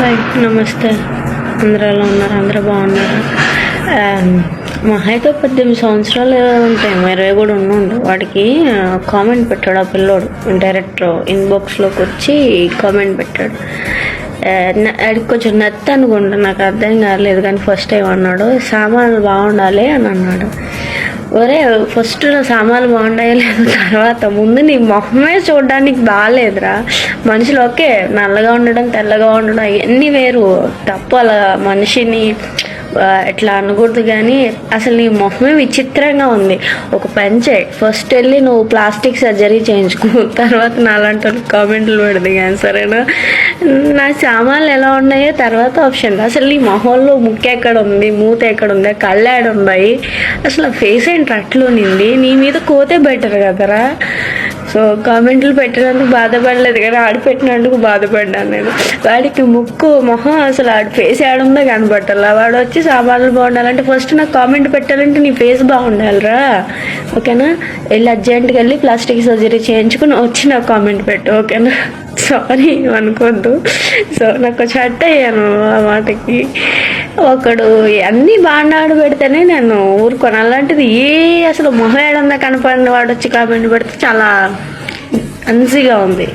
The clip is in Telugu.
హాయ్ నమస్తే. అందరూ ఎలా ఉన్నారు? అందరూ బాగున్నారు? ఆ, మా అయితే పద్దెనిమిది సంవత్సరాలు ఉంటాయి ఇరవై కూడా ఉండు వాడికి కామెంట్ పెట్టాడు ఆ పిల్లోడు. డైరెక్ట్ ఇన్బాక్స్లోకి వచ్చి కామెంట్ పెట్టాడు. వాడికి కొంచెం నత్త అనుకుంటా నాకు అర్థం కాలేదు కానీ ఫస్ట్ టైం అన్నాడు. సామాన్లు బాగుండాలి అని అన్నాడు. ఒరే ఫస్ట్ నా సామాన్లు బాగున్నాయో లేదు? తర్వాత ముందు నీ మొహమే చూడడానికి బాగాలేదురా మనుషులు ఓకే నల్లగా ఉండడం తెల్లగా ఉండడం అవన్నీ వేరు. తప్పు అలా మనిషిని ఎట్లా అనకూడదు కానీ అసలు నీ మొహమే విచిత్రంగా ఉంది. ఒక పని ఫస్ట్ వెళ్ళి నువ్వు ప్లాస్టిక్ సర్జరీ చేయించుకో తర్వాత నాలాంటి కామెంట్లు పెడదు కానీ సరేనా? నా సామాన్లు ఎలా ఉన్నాయో తర్వాత ఆప్షన్ అసలు నీ మొహంలో ముక్కు ఎక్కడ ఉంది మూత ఎక్కడ ఉంది కళ్ళు ఉన్నాయి? అసలు ఫేస్ ఏంటి అట్లు నింది నీ మీద కోతే బెటర్ కదరా? సో కామెంట్లు పెట్టినందుకు బాధపడలేదు కానీ ఆడిపెట్టినందుకు బాధపడ్డాను నేను. వాడికి ముక్కు మొహం అసలు ఆడి ఫేస్ ఏడుందో కనబట్టాల వాడు వచ్చి సామాన్లు బాగుండాలంటే ఫస్ట్ నాకు కామెంట్ పెట్టాలంటే నీ ఫేస్ బాగుండాలిరా. ఓకేనా? వెళ్ళి అర్జెంట్గా వెళ్ళి ప్లాస్టిక్ సర్జరీ చేయించుకుని వచ్చి నాకు కామెంట్ పెట్టు. ఓకేనా? సారీ అనుకోద్దు. సో నాకు షర్ట్ అయ్యాను ఆ మాటకి. ఒకడు అన్నీ బాగా పెడితేనే నేను ఊరుకోను. అలాంటిది ఏ అసలు మొహం ఏడందా కనపడిన వాడు వచ్చి కామెంట్ పెడితే చాలా అన్సీగా ఉంది.